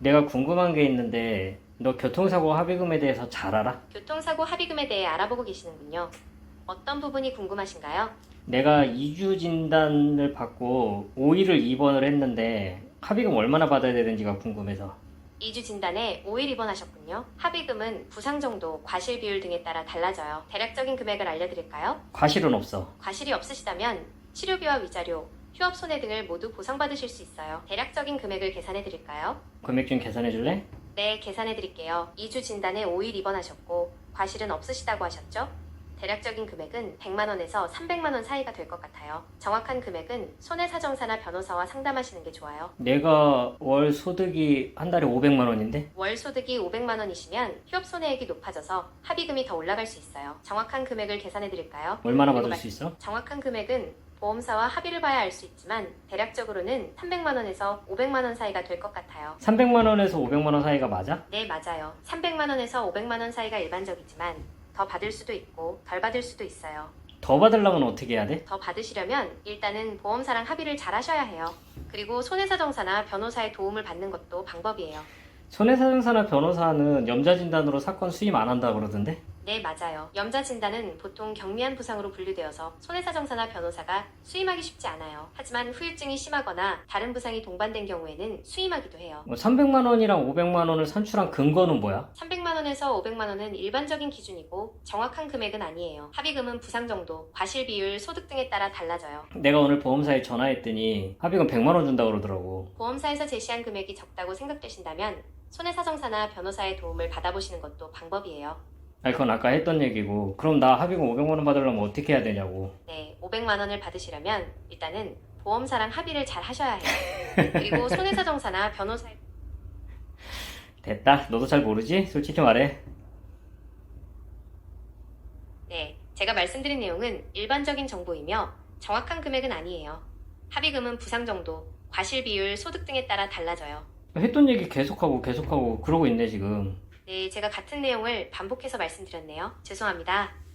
내가 궁금한 게 있는데 너 교통사고 합의금에 대해서 잘 알아? 교통사고 합의금에 대해 알아보고 계시는군요. 어떤 부분이 궁금하신가요? 내가 2주 진단을 받고 5일을 입원을 했는데 합의금 얼마나 받아야 되는지가 궁금해서 2주 진단에 5일 입원하셨군요. 합의금은 부상 정도, 과실 비율 등에 따라 달라져요. 대략적인 금액을 알려드릴까요? 과실은 없어 과실이 없으시다면 치료비와 위자료, 휴업 손해 등을 모두 보상받으실 수 있어요. 대략적인 금액을 계산해 드릴까요? 금액 좀 계산해 줄래? 네, 계산해 드릴게요. 2주 진단에 5일 입원하셨고 과실은 없으시다고 하셨죠? 대략적인 금액은 100만 원에서 300만 원 사이가 될 것 같아요. 정확한 금액은 손해사정사나 변호사와 상담하시는 게 좋아요. 내가 월 소득이 한 달에 500만 원인데 월 소득이 500만 원이시면 휴업 손해액이 높아져서 합의금이 더 올라갈 수 있어요. 정확한 금액을 계산해 드릴까요? 얼마나 받을 말- 수 있어? 정확한 금액은 보험사와 합의를 봐야 알 수 있지만 대략적으로는 300만 원에서 500만 원 사이가 될 것 같아요. 300만 원에서 500만 원 사이가 맞아? 네, 맞아요. 300만 원에서 500만 원 사이가 일반적이지만 더 받을 수도 있고 덜 받을 수도 있어요. 더 받으려면 어떻게 해야 돼? 더 받으시려면 일단은 보험사랑 합의를 잘 하셔야 해요. 그리고 손해사정사나 변호사의 도움을 받는 것도 방법이에요. 손해사정사나 변호사는 염자 진단으로 사건 수임 안 한다 그러던데? 네, 맞아요. 염자 진단은 보통 경미한 부상으로 분류되어서 손해사정사나 변호사가 수임하기 쉽지 않아요. 하지만 후유증이 심하거나 다른 부상이 동반된 경우에는 수임하기도 해요. 뭐 300만 원이랑 500만 원을 산출한 근거는 뭐야? 300만 원에서 500만 원은 일반적인 기준이고 정확한 금액은 아니에요. 합의금은 부상 정도, 과실 비율, 소득 등에 따라 달라져요. 내가 오늘 보험사에 전화했더니 합의금 100만 원 준다 그러더라고. 보험사에서 제시한 금액이 적다고 생각되신다면 손해사정사나 변호사의 도움을 받아보시는 것도 방법이에요. 아니 그건 아까 했던 얘기고 그럼 나 합의금 500만 원 받으려면 어떻게 해야 되냐고. 네, 500만 원을 받으시려면 일단은 보험사랑 합의를 잘 하셔야 해요. 그리고 손해사 정사나 변호사의 됐다. 너도 잘 모르지? 솔직히 말해. 네, 제가 말씀드린 내용은 일반적인 정보이며 정확한 금액은 아니에요. 합의금은 부상 정도, 과실 비율, 소득 등에 따라 달라져요. 했던 얘기 계속하고 계속하고 그러고 있네 지금. 네, 제가 같은 내용을 반복해서 말씀드렸네요. 죄송합니다.